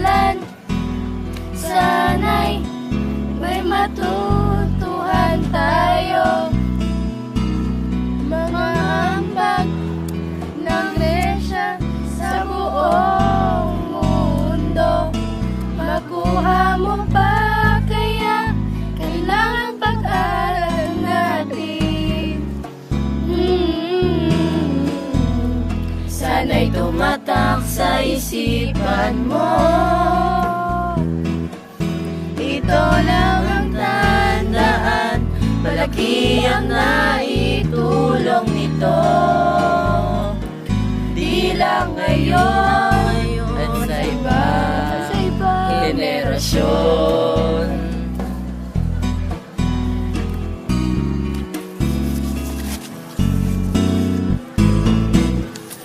pangalan. Sana'y may matutuhan tayo. Mga ambag ng Gresya sa buong mundo. Makuha mo pa kaya kailangan pag-aral natin. Mm -hmm. Sana'y tumatakot isipan mo. Ito lang ang tandaan. Malaki ang naitulong nito. Di lang ngayon At sa iba Sa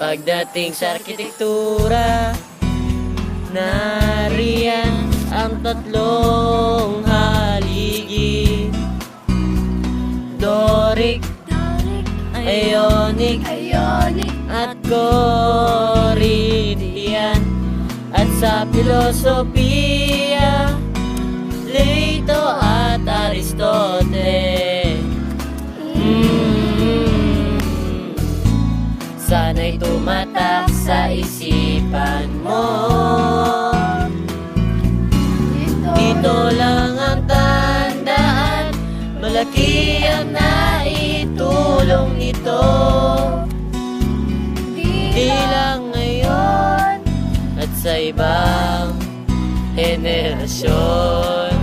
Pagdating sa arkitektura Nariyan ang tatlong haligi Doric, Ionic. at Corinthian At sa filosofiya Plato at Aristotle Sana'y tumatak sa isipan mo. Ito lang ang tandaan Malaki ang naitulong nito. Di lang ngayon At sa ibang henerasyon.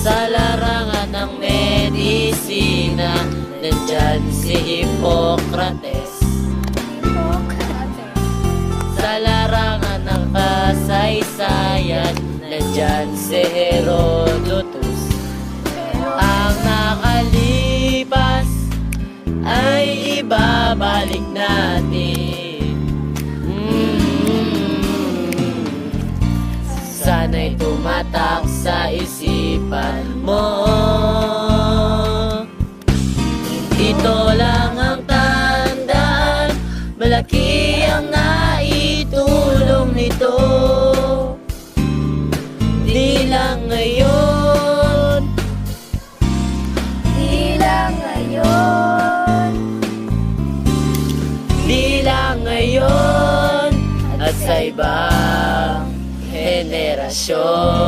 Sa larangan ng medisina Nandyan si Hippocrates. Sa larangan ng kasaysayan Nandyan si Herodotus. Ang nakalipas ay ibabalik natin. Mm Sana'y tumatak sa isipan mo Malaki ang naitulong nito. Di lang ngayon. Di lang ngayon. Di lang ngayon. At sa ibang henerasyon